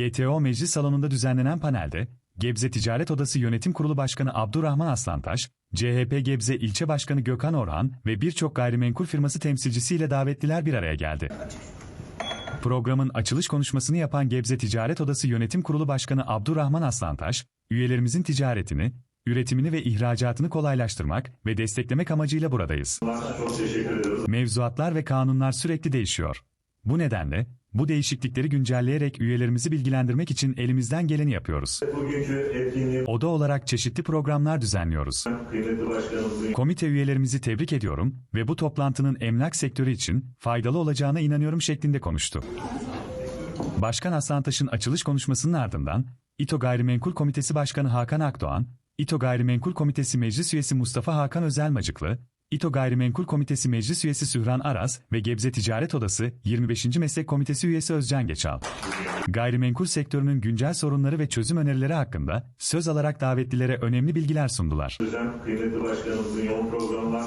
GTO Meclis Salonu'nda düzenlenen panelde, Gebze Ticaret Odası Yönetim Kurulu Başkanı Abdurrahman Aslantaş, CHP Gebze İlçe Başkanı Gökhan Orhan ve birçok gayrimenkul firması temsilcisiyle davetliler bir araya geldi. Programın açılış konuşmasını yapan Gebze Ticaret Odası Yönetim Kurulu Başkanı Abdurrahman Aslantaş, üyelerimizin ticaretini, üretimini ve ihracatını kolaylaştırmak ve desteklemek amacıyla buradayız. Mevzuatlar ve kanunlar sürekli değişiyor. Bu nedenle, bu değişiklikleri güncelleyerek üyelerimizi bilgilendirmek için elimizden geleni yapıyoruz. Oda olarak çeşitli programlar düzenliyoruz. Komite üyelerimizi tebrik ediyorum ve bu toplantının emlak sektörü için faydalı olacağına inanıyorum şeklinde konuştu. Başkan Aslantaş'ın açılış konuşmasının ardından, İTO Gayrimenkul Komitesi Başkanı Hakan Akdoğan, İTO Gayrimenkul Komitesi Meclis Üyesi Mustafa Hakan Özelmacıklı, İTO Gayrimenkul Komitesi Meclis Üyesi Sühran Aras ve Gebze Ticaret Odası 25. Meslek Komitesi Üyesi Özcan Geçal. Gayrimenkul sektörünün güncel sorunları ve çözüm önerileri hakkında söz alarak davetlilere önemli bilgiler sundular. kıymetli başkanımızın yoğun programı var.